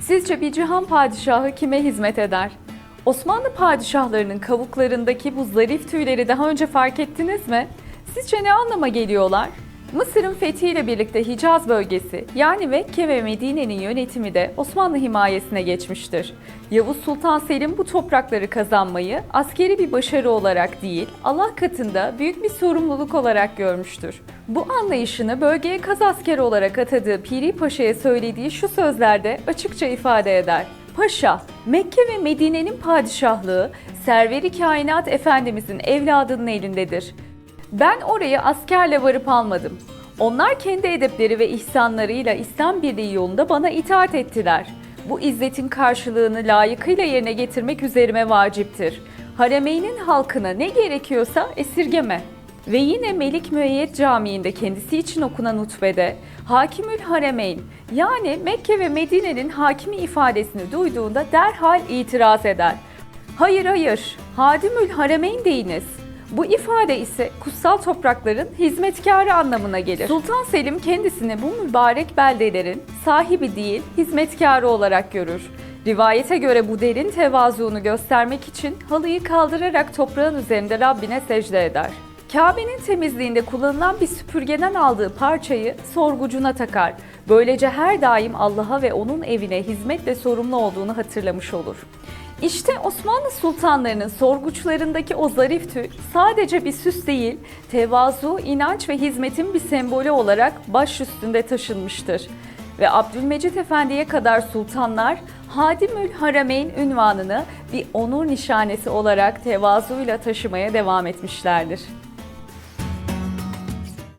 Sizce bir cihan padişahı kime hizmet eder? Osmanlı padişahlarının kavuklarındaki bu zarif tüyleri daha önce fark ettiniz mi? Sizce ne anlama geliyorlar? Mısır'ın fethiyle birlikte Hicaz bölgesi yani Mekke ve Medine'nin yönetimi de Osmanlı himayesine geçmiştir. Yavuz Sultan Selim bu toprakları kazanmayı askeri bir başarı olarak değil, Allah katında büyük bir sorumluluk olarak görmüştür. Bu anlayışını bölgeye kaz askeri olarak atadığı Piri Paşa'ya söylediği şu sözlerde açıkça ifade eder. Paşa, Mekke ve Medine'nin padişahlığı serveri kainat efendimizin evladının elindedir. Ben oraya askerle varıp almadım. Onlar kendi edepleri ve ihsanlarıyla İslam birliği yolunda bana itaat ettiler. Bu izzetin karşılığını layıkıyla yerine getirmek üzerime vaciptir. Haremeynin halkına ne gerekiyorsa esirgeme. Ve yine Melik Müeyyed Camii'nde kendisi için okunan hutbede Hakimül Haremeyn yani Mekke ve Medine'nin hakimi ifadesini duyduğunda derhal itiraz eder. Hayır hayır, Hadimül Haremeyn deyiniz. Bu ifade ise kutsal toprakların hizmetkarı anlamına gelir. Sultan Selim kendisini bu mübarek beldelerin sahibi değil, hizmetkarı olarak görür. Rivayete göre bu derin tevazuunu göstermek için halıyı kaldırarak toprağın üzerinde Rabbine secde eder. Kabe'nin temizliğinde kullanılan bir süpürgeden aldığı parçayı sorgucuna takar. Böylece her daim Allah'a ve onun evine hizmetle sorumlu olduğunu hatırlamış olur. İşte Osmanlı sultanlarının sorguçlarındaki o zarif tüy sadece bir süs değil, tevazu, inanç ve hizmetin bir sembolü olarak baş üstünde taşınmıştır. Ve Abdülmecit Efendi'ye kadar sultanlar Hadimül Harameyn ünvanını bir onur nişanesi olarak tevazuyla taşımaya devam etmişlerdir.